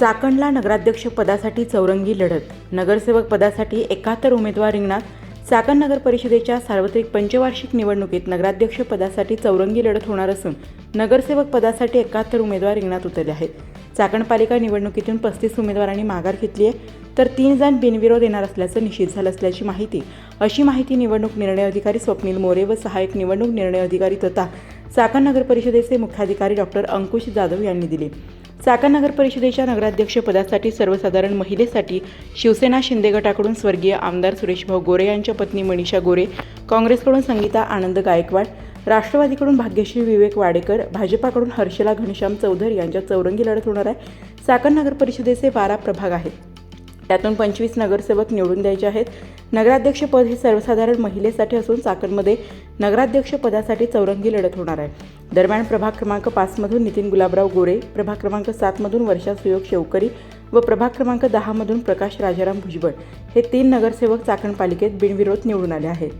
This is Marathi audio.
चाकणला नगराध्यक्ष पदासाठी चौरंगी लढत. नगरसेवक पदासाठी एकाहत्तर उमेदवार रिंगणात. चाकण नगर परिषदेच्या सार्वत्रिक पंचवार्षिक निवडणुकीत नगराध्यक्ष पदासाठी चौरंगी लढत होणार असून नगरसेवक पदासाठी एकाहत्तर उमेदवार रिंगणात उतरले आहेत. चाकण पालिका निवडणुकीतून पस्तीस उमेदवारांनी माघार घेतली आहे तर तीन जण बिनविरोध येणार असल्याचं निश्चित झालं असल्याची माहिती अशी माहिती निवडणूक निर्णय अधिकारी स्वप्नील मोरे व सहाय्यक निवडणूक निर्णय अधिकारी तथा चाकण नगर परिषदेचे मुख्याधिकारी डॉक्टर अंकुश जाधव यांनी दिली. चाकण नगर परिषदेच्या नगराध्यक्ष पदासाठी सर्वसाधारण महिलेसाठी शिवसेना शिंदे गटाकडून स्वर्गीय आमदार सुरेशभाऊ गोरे यांच्या पत्नी मनीषा गोरे काँग्रेसकडून संगीता आनंद गायकवाड राष्ट्रवादीकडून भाग्यश्री विवेक वाडेकर भाजपाकडून हर्षला घनश्याम चौधरी यांच्या चौरंगी लढत होणार आहे. चाकण नगर परिषदेचे बारा प्रभाग आहेत. त्यातून पंचवीस नगरसेवक निवडून द्यायचे आहेत. नगराध्यक्षपद हे सर्वसाधारण महिलेसाठी असून चाकणमध्ये नगराध्यक्षपदासाठी चौरंगी लढत होणार आहे. दरम्यान प्रभाग क्रमांक पाचमधून नितीन गुलाबराव गोरे प्रभाग क्रमांक सातमधून वर्षा सुयोग शेवकरी व प्रभाग क्रमांक दहामधून प्रकाश राजाराम भुजबळ हे तीन नगरसेवक चाकण पालिकेत बिनविरोध निवडून आले आहेत.